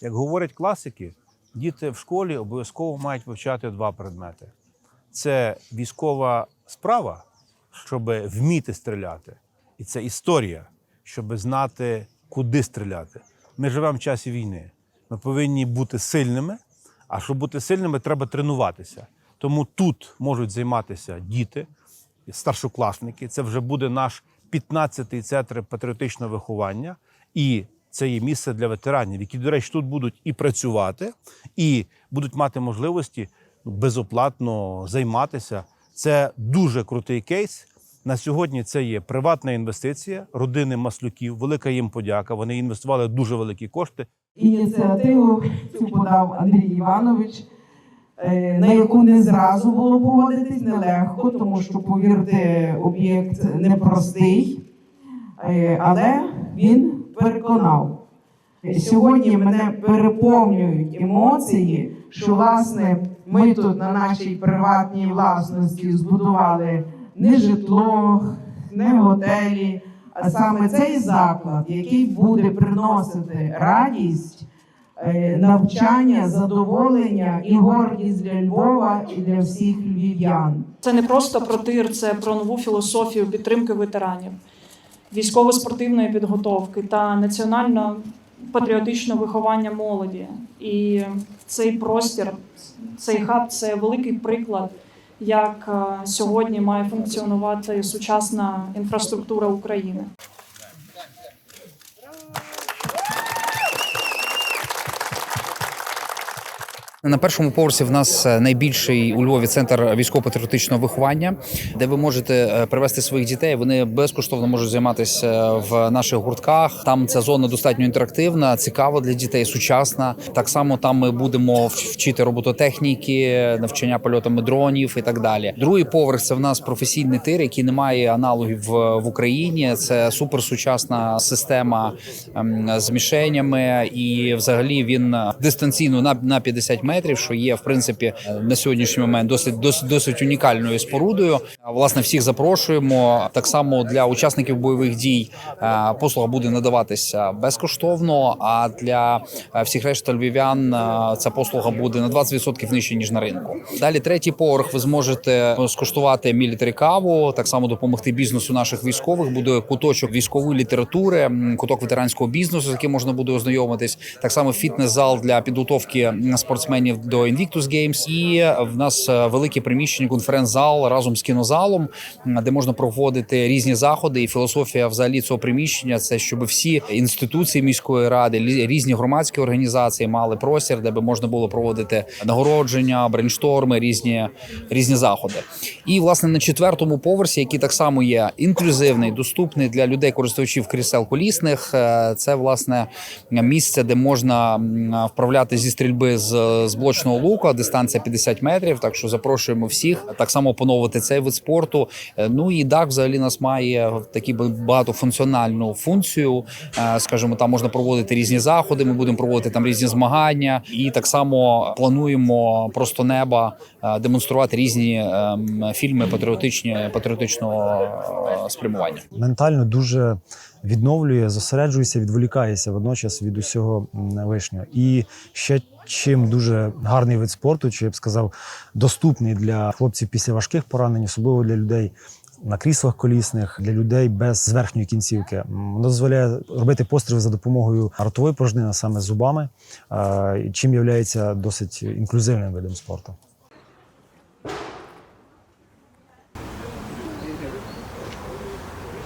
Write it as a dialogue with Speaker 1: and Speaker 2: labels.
Speaker 1: Як говорять класики, діти в школі обов'язково мають вивчати два предмети: це військова справа, щоб вміти стріляти, і це історія, щоб знати, куди стріляти. Ми живемо в часі війни. Ми повинні бути сильними, а щоб бути сильними, треба тренуватися. Тому тут можуть займатися діти, старшокласники. Це вже буде наш 15-й центр патріотичного виховання, і це є місце для ветеранів, які, до речі, тут будуть і працювати, і будуть мати можливості безоплатно займатися. Це дуже крутий кейс. На сьогодні це є приватна інвестиція родини Маслюків. Велика їм подяка. Вони інвестували дуже великі кошти.
Speaker 2: Ініціативу цю подав Андрій Іванович, е, на яку не зразу було погодитись, нелегко, тому що, повірте, об'єкт непростий, Е, але він переконав. Сьогодні мене переповнюють емоції, що власне ми тут на нашій приватній власності збудували не житло, не готелі, а саме цей заклад, який буде приносити радість, е, навчання, задоволення і гордість для Львова і для всіх львів'ян.
Speaker 3: Це не просто про тир, це про нову філософію підтримки ветеранів, військово-спортивної підготовки та національно-патріотичного виховання молоді. І цей простір, цей хаб це великий приклад, як е, сьогодні має функціонувати сучасна інфраструктура України.
Speaker 4: На першому поверсі в нас е, найбільший у Львові центр військово-патріотичного виховання, де ви можете е, привести своїх дітей. Вони безкоштовно можуть займатися в наших гуртках. Там ця зона достатньо інтерактивна, цікава для дітей, сучасна. Так само там ми будемо вчити робототехніки, навчання польотами дронів і так далі. Другий поверх це в нас професійний тир, який не має аналогів в, Україні. Це суперсучасна система ем, з мішенями, і взагалі він дистанційно на 50 метрів, що є в принципі на сьогоднішній момент досить досить досить унікальною спорудою. Власне, всіх запрошуємо. Так само для учасників бойових дій е, послуга буде надаватися безкоштовно. А для е, всіх решта львів'ян е, ця послуга буде на 20% нижче ніж на ринку. Далі третій поверх. Ви зможете скуштувати мілітарі каву, так само допомогти бізнесу наших військових. Буде куточок військової літератури, куток ветеранського бізнесу, з яким можна буде ознайомитись. Так само фітнес-зал для підготовки м, спортсменів до Invictus Games. І в нас е, велике приміщення, конференц-зал разом з кінозалом, де можна проводити різні заходи. І філософія взагалі цього приміщення це щоб всі інституції міської ради, різні громадські організації мали простір, де би можна було проводити нагородження, брейншторми, різні різні заходи. І власне на четвертому поверсі, який так само є інклюзивний, доступний для людей, користувачів крісел колісних. е, Це власне місце, де можна вправляти зі стрільби з, з блочного лука, дистанція 50 метрів. Так що запрошуємо всіх так само поновити цей вид спорту. Е, Ну і дак взагалі нас має такі багатофункціональну функцію. Е, Скажімо, там можна проводити різні заходи. Ми будемо проводити там різні змагання, і так само плануємо просто неба е, демонструвати різні ем, фільми патріотичні патріотичного спрямування.
Speaker 5: ментально дуже відновлює, зосереджується, відволікається водночас від усього лишнього. І ще чим дуже гарний вид спорту, чи я б сказав, доступний для хлопців після важких поранень, особливо для людей. На кріслах колісних для людей без зверхньої кінцівки воно дозволяє робити постріли за допомогою ротової порожнини, саме зубами, чим є досить інклюзивним видом спорту.